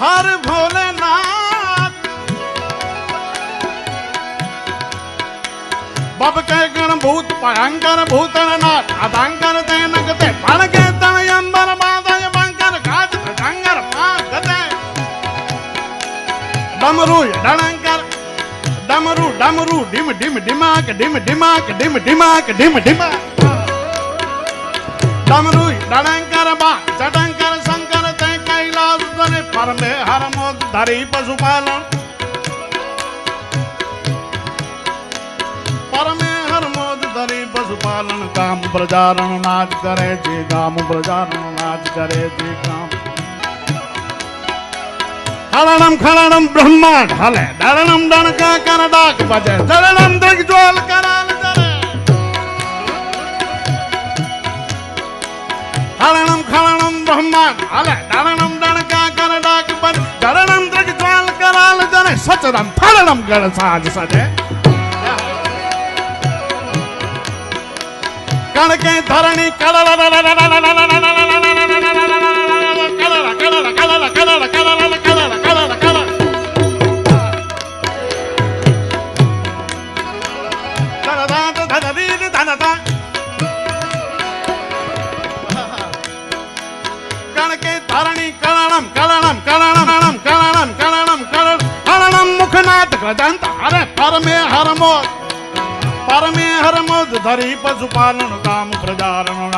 હર ભોલેનાથ બબ કે ગણ ભૂત ભયંકર ભૂતનાથ અભંકર તે નગતે ફળ કે તણ અંબર બાધય બંકર ઘાત ભજંગર પાગતે ડમરુ ડણંકર ડમરુ ડમરુ ડીમ ડીમ ડીમાક ડીમ ડીમાક ડીમ ડીમાક ડીમ ડીમાક ડમરુ ડણંકર બા ચટંક कैलास तने परमे हर मोद धरी पशुपालन। परमे हर मोद धरी पशुपालन काम प्रजारण नाच करे जे काम प्रजारण नाच करे जे काम हरणम खरणम ब्रह्मांड हले दरणम डणका कर डाक बजे दरणम दिग्ज्वाल कराल जरे। हरणम खरणम ब्रह्मांड हले दरणम सचरम थरणम कर साज सजे कण के धरणी कलर कण के धरणी कलरम कल ભજંત હરે પરમે હરમોજ પરમે હરમોજ ધરી પશુપાલન કામ પ્રજારણ